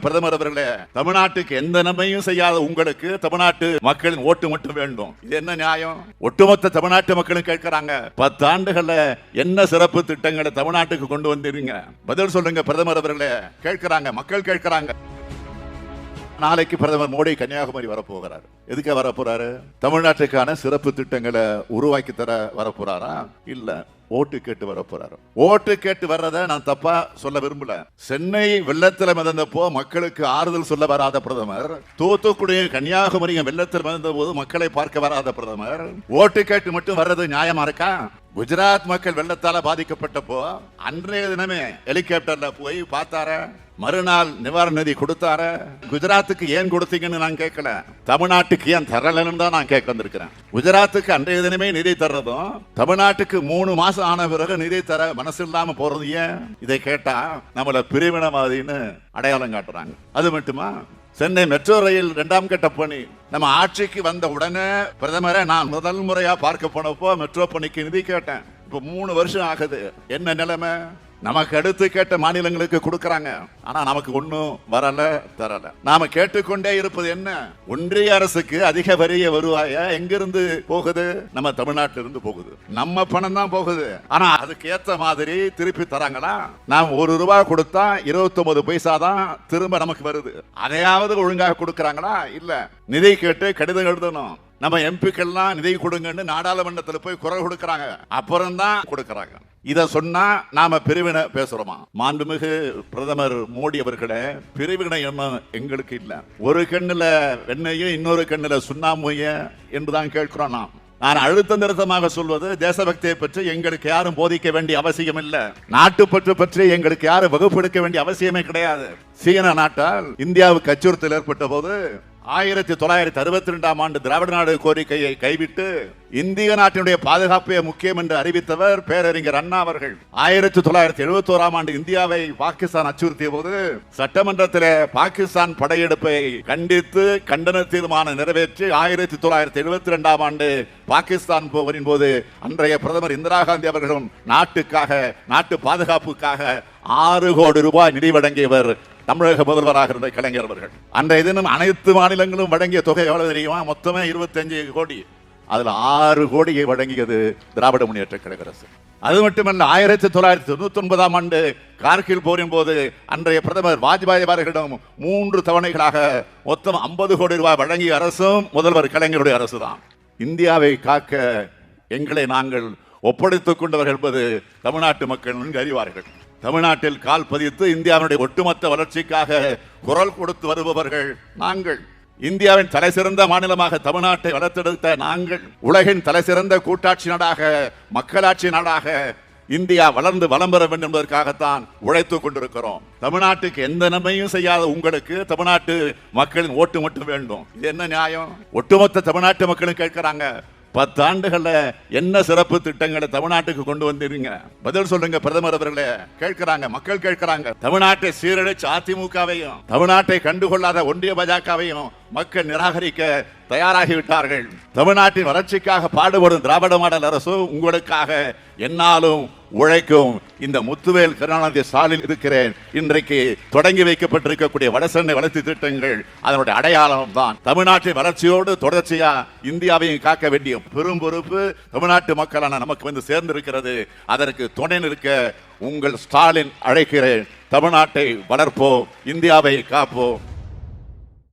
பிரதமர் அவர்களே தமிழ்நாட்டுக்கு எந்த நன்மையும் செய்யாத உங்களுக்கு தமிழ்நாட்டு மக்களின் ஓட்டு மட்டும் வேண்டும். இது என்ன நியாயம்? ஒட்டுமொத்த தமிழ்நாட்டு மக்களும் கேட்கிறாங்க பத்து ஆண்டுகள்ல என்ன சிறப்பு திட்டங்களை தமிழ்நாட்டுக்கு கொண்டு வந்தீங்க பதில் சொல்லுங்க பிரதமர் அவர்களே. கேட்கிறாங்க மக்கள் கேட்கிறாங்க. நாளைக்கு பிரதமர் மோடி கன்னியாகுமரி வரப்போகிறார். எதுக்கு வரப்போறாரு? தமிழ்நாட்டுக்கான சிறப்பு திட்டங்களை உருவாக்கி தர வரப்போறாரா? இல்லை. ஓட்டு கேட்டு வரப்போறாரு ஓட்டு கேட்டு வர்றத நான் தப்பா சொல்ல விரும்பல. சென்னை வெள்ளத்தில் மிதந்தப்போ மக்களுக்கு ஆறுதல் சொல்ல வராத பிரதமர். தூத்துக்குடி கன்னியாகுமரி வெள்ளத்தில் மிதந்த போது மக்களை பார்க்க வராத பிரதமர். ஓட்டு கேட்டு மட்டும் வர்றது நியாயமா இருக்கா? குஜராத் மக்கள் வெள்ளத்தால பாதிக்கப்பட்டப்போ அன்றைய தினமே ஹெலிகாப்டர்ல போய் பார்த்தார? மறுநாள் நிவாரண நிதி கொடுத்தார? குஜராத்துக்கு ஏன் கொடுத்தீங்கன்னு நான் கேட்கல. தமிழ்நாட்டுக்கு ஏன் தரலன்னு தான் நான் கேட்க வந்திருக்கிறேன். குஜராத்துக்கு அன்றைய தினமே நிதி தர்றதும் தமிழ்நாட்டுக்கு மூணு மாசம் ஆன பிறகு நிதி தர மனசு இல்லாம போறது ஏன்? இதை கேட்டா நம்மள பிரிவினவாதின்னு அடையாளம் காட்டுறாங்க. அது மட்டுமா? சென்னை மெட்ரோ ரயில் இரண்டாம் கட்ட பணி. நம்ம ஆட்சிக்கு வந்த உடனே பிரதமரை நான் முதல் முறையா பார்க்க போனப்போ மெட்ரோ பணிக்கு நிதி கேட்டேன். இப்போ மூணு வருஷம் ஆகுது. என்ன நிலைமை? நமக்கு அடுத்து கேட்ட மாநிலங்களுக்கு கொடுக்கறாங்க. ஆனா நமக்கு ஒன்றும் வரல தரல. நாம கேட்டுக்கொண்டே இருப்பது என்ன? ஒன்றிய அரசுக்கு அதிக வரிய வருவாய எங்கிருந்து போகுது? நம்ம தமிழ்நாட்டில இருந்து போகுது. நம்ம பணம் தான் போகுது. ஆனா அதுக்கு ஏத்த மாதிரி திருப்பி தராங்களா? நாம் ஒரு ரூபாய் கொடுத்தா இருபத்தி ஒன்பது பைசா தான் திரும்ப நமக்கு வருது. அதையாவது ஒழுங்காக கொடுக்கறாங்களா? இல்ல. நிதி கேட்டு கடிதம் எழுதணும். நம்ம எம்பிக்கள்லாம் நிதி கொடுங்கன்னு நாடாளுமன்றத்தில் போய் குரல் கொடுக்கறாங்க. அப்புறம் தான் கொடுக்கறாங்க. இதை சொன்னா நாம பிரிவினை பேசுறோமா? மாண்புமிகு பிரதமர் மோடி அவர்களே பிரிவினை எண்ணம் எங்களுக்கு இல்லை. ஒரு கண்ணுல வெண்ணையும் இன்னொரு கண்ணுல சுண்ணாமுய என்றுதான் கேட்கிறோம் நாம். நான் அழுத்த நிறுத்தமாக சொல்வது தேசபக்தியை பற்றி எங்களுக்கு யாரும் போதிக்க வேண்டிய அவசியம் இல்லை. நாட்டுப்பற்று பற்றி எங்களுக்கு யாரும் வகுப்பெடுக்க வேண்டிய அவசியமே கிடையாது. சீன நாட்டால் இந்தியாவுக்கு அச்சுறுத்தல் ஏற்பட்ட போது ஆயிரத்தி தொள்ளாயிரத்தி அறுபத்தி ரெண்டாம் ஆண்டு திராவிட நாடு கோரிக்கையை கைவிட்டு இந்திய நாட்டினுடைய பாதுகாப்பே முக்கியம் என்று அறிவித்தவர் பேரறிஞர் அண்ணா அவர்கள். ஆயிரத்தி தொள்ளாயிரத்தி எழுபத்தி ஓராம் ஆண்டு இந்தியாவை பாகிஸ்தான் அச்சுறுத்திய போது சட்டமன்றத்தில் பாகிஸ்தான் படையெடுப்பை கண்டித்து கண்டன தீர்மானம் நிறைவேற்றி ஆயிரத்தி தொள்ளாயிரத்தி எழுபத்தி ரெண்டாம் ஆண்டு பாகிஸ்தான் போவரின் போது அன்றைய பிரதமர் இந்திரா காந்தி அவர்களும் நாட்டுக்காக நாட்டு பாதுகாப்புக்காக ஆறு கோடி ரூபாய் நிதி வழங்கியவர் தமிழக முதல்வராக இருந்த கலைஞர் அவர்கள். அன்றைய தினம் அனைத்து மாநிலங்களும் வழங்கிய தொகை எவ்வளவு தெரியுமா? மொத்தமே இருபத்தஞ்சு கோடி. அதுல ஆறு கோடியை வழங்கியது திராவிட முன்னேற்ற கழக அரசு. அது மட்டுமல்ல ஆயிரத்தி தொள்ளாயிரத்தி தொண்ணூத்தி ஒன்பதாம் ஆண்டு கார்கில் போரின் போது அன்றைய பிரதமர் வாஜ்பாய் அவர்களிடம் மூன்று தவணைகளாக மொத்தம் ஐம்பது கோடி ரூபாய் வழங்கிய அரசும் முதல்வர் கலைஞருடைய அரசு தான் இந்தியாவை காக்க எங்களை நாங்கள் ஒப்படைத்துக் கொண்டவர்கள் என்பது தமிழ்நாட்டு மக்கள் நன்கு அறிவார்கள். தமிழ்நாட்டில் கால் பதித்து இந்தியாவினுடைய ஒட்டுமொத்த வளர்ச்சிக்காக குரல் கொடுத்து வருபவர்கள் நாங்கள். இந்தியாவின் தலைசிறந்த மாநிலமாக தமிழ்நாட்டை வளர்த்தெடுத்த நாங்கள். உலகின் தலைசிறந்த கூட்டாட்சி நாடாக மக்களாட்சி நாடாக இந்தியா வளர்ந்து வளம் பெற வேண்டும் என்பதற்காகத்தான் உழைத்துக் கொண்டிருக்கிறோம். தமிழ்நாட்டுக்கு எந்த நன்மையும் செய்யாத உங்களுக்கு தமிழ்நாட்டு மக்களின் ஓட்டு மட்டும் வேண்டும். இது என்ன நியாயம்? ஒட்டுமொத்த தமிழ்நாட்டு மக்களும் கேட்கிறாங்க பத்தாண்டுகளில் என்ன சிறப்பு திட்டங்களை தமிழ்நாட்டுக்கு கொண்டு வந்தீங்க பதில் சொல்லுங்க பிரதமர் அவர்களே. கேட்கிறாங்க மக்கள் கேட்கிறாங்க. தமிழ்நாட்டை சீரழிச்சு அதிமுகவையும் தமிழ்நாட்டை கண்டுகொள்ளாத ஒன்றிய பாஜகவையும் மக்கள் நிராகரிக்க தயாராகிவிட்டார்கள். தமிழ்நாட்டின் வளர்ச்சிக்காக பாடுபடும் திராவிட மாடல் அரசு உங்களுக்காக என்னாலும் உழைக்கும். இந்த முத்துவேல் கருணாநிதி ஸ்டாலின் இருக்கிறேன். இன்றைக்கு தொடங்கி வைக்கப்பட்டிருக்கக்கூடிய வடசென்னை வளர்ச்சி திட்டங்கள் அதனுடைய அடையாளம் தான். தமிழ்நாட்டின் வளர்ச்சியோடு தொடர்ச்சியா இந்தியாவையும் காக்க வேண்டிய பெரும் பொறுப்பு தமிழ்நாட்டு மக்களான நமக்கு வந்து சேர்ந்திருக்கிறது. அதற்கு துணை நிற்க உங்கள் ஸ்டாலின் அழைக்கிறேன். தமிழ்நாட்டை வளர்ப்போம். இந்தியாவை காப்போம்.